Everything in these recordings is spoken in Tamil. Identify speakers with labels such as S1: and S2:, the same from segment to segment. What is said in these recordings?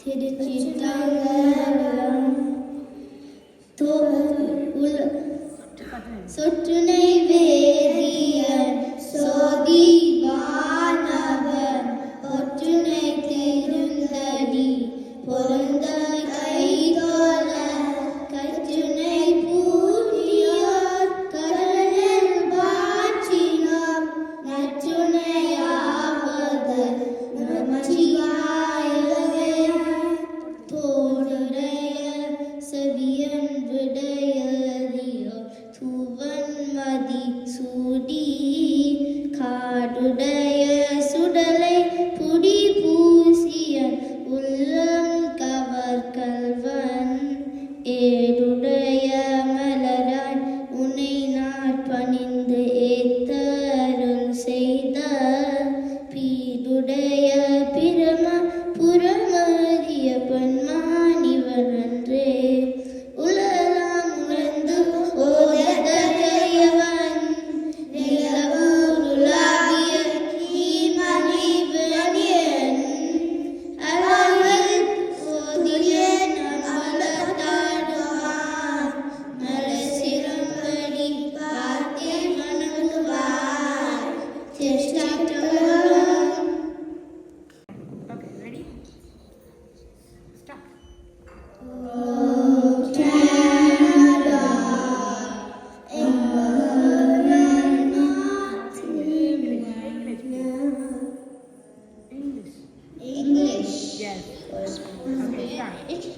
S1: திருச்சிற்றம்பலம் சொற்றுனை
S2: வே Yeah. 一直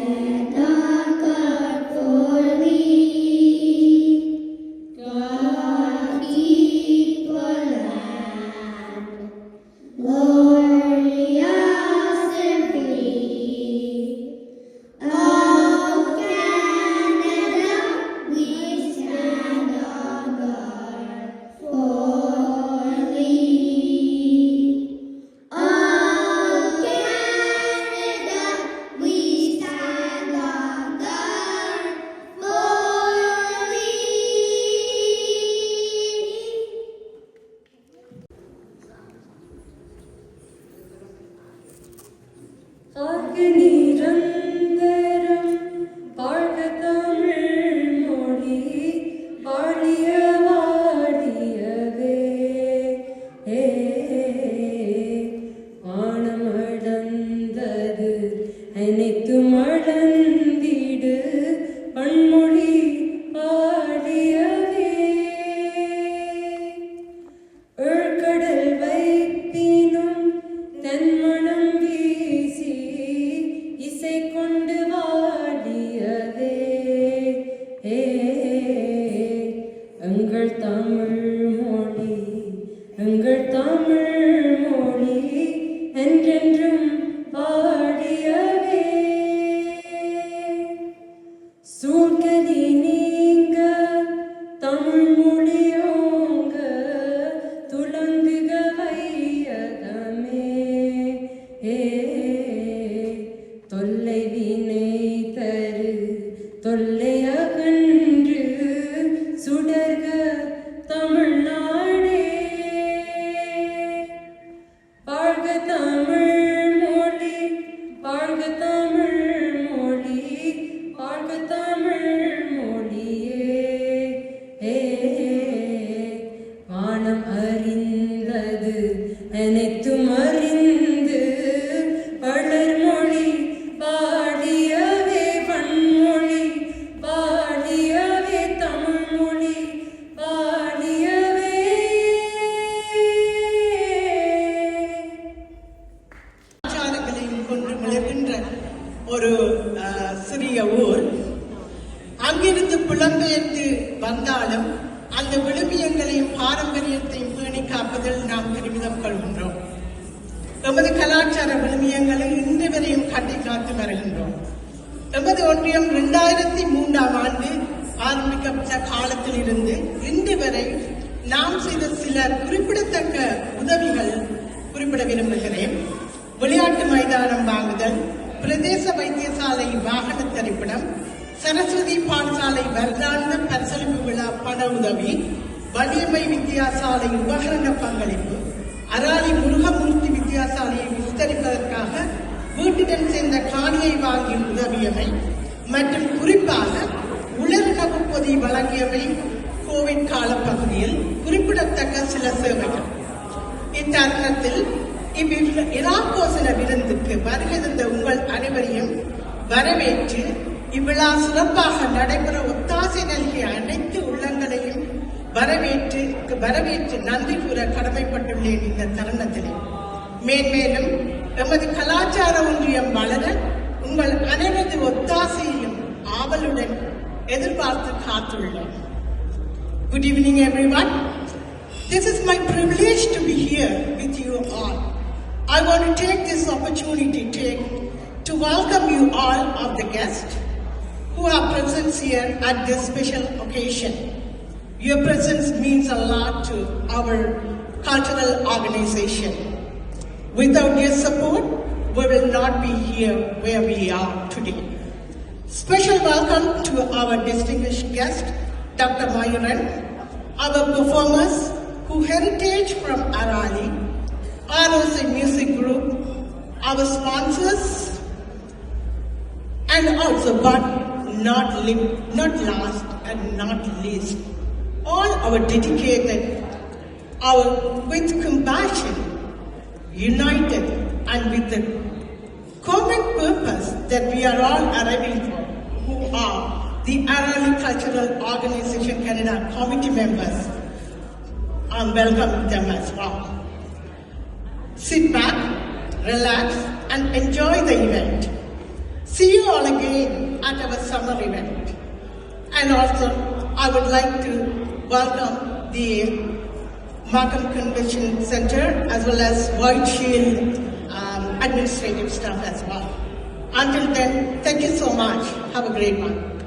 S2: Amen.
S3: എനിക്ക് മഴ தொல்லைவினே ஒரு சிறிய ஊர். அங்கிருந்து புலம்பெயர்ந்து வந்தாலும்
S4: அந்த விழுமியங்களையும் பாரம்பரியத்தையும் பேணி காப்பதில் நாம் பெருமிதம் கொள்கின்றோம். எமது கலாச்சார விழுமியங்களை இன்று வரையும் கட்டி காத்து வருகின்றோம். எமது ஒன்றியம் இரண்டாயிரத்தி மூன்றாம் ஆண்டு ஆரம்பிக்கப்பட்ட காலத்தில் இருந்து இன்று வரை நாம் செய்த சில குறிப்பிடத்தக்க உதவிகள் குறிப்பிட விரும்புகிறேன். விளையாட்டு மைதானம் வாங்குதல் பிரதேச வைத்தியசாலை வாகன திரைப்படம் சரஸ்வதி பாடசாலை வருடாந்த பரிசளிப்பு விழா பண உதவி வலிமை வித்தியாசாலை உபகரண பங்களிப்பு அராலி முருகமூர்த்தி வித்தியாசாலையை விஸ்தரிப்பதற்காக வீட்டுடன் சேர்ந்த காணியை வாங்கி உதவியவை மற்றும் குறிப்பாக உலர் பொதி வழங்கியவை கோவிட் காலப்பகுதியில் குறிப்பிடத்தக்க சில சேவைகள். இத்தருணத்தில் இவ்விழ விருந்துக்கு வருகை தந்த உங்கள் அனைவரையும் வரவேற்று இவ்விழா சிறப்பாக நடைபெற ஒத்தாசை நல்கிய அனைத்து உள்ளங்களையும் வரவேற்று வரவேற்று நன்றி கூற கடமைப்பட்டுள்ளேன் இந்த தருணத்திலே மேன்மேலும் எமது கலாச்சார ஒன்றியம் வளர உங்கள் அனைவரது ஒத்தாசையையும் ஆவலுடன் எதிர்பார்த்து காத்துள்ளேன் Good evening, everyone. This is my privilege to be here here. I want to take this opportunity to, to welcome you all of the guests who are present here at this special occasion. Your presence means a lot to our cultural organization. Without your support, we will not be here where we are today. Special welcome to our distinguished guest, Dr. Mayuran, our performers who heritage from Arali, ROC Music Group, our sponsors, and also, but not, li- not last and not least, all our dedicated, our with compassion, united, and with the common purpose that we are all arriving for, who are the Arali Cultural Organization Canada committee members. I welcome them as well. Sit back, relax, and enjoy the event. See you all again at our summer event. And also, I would like to welcome the Markham Convention Center as well as White Shield um, administrative staff as well. Until then, thank you so much. Have a great one.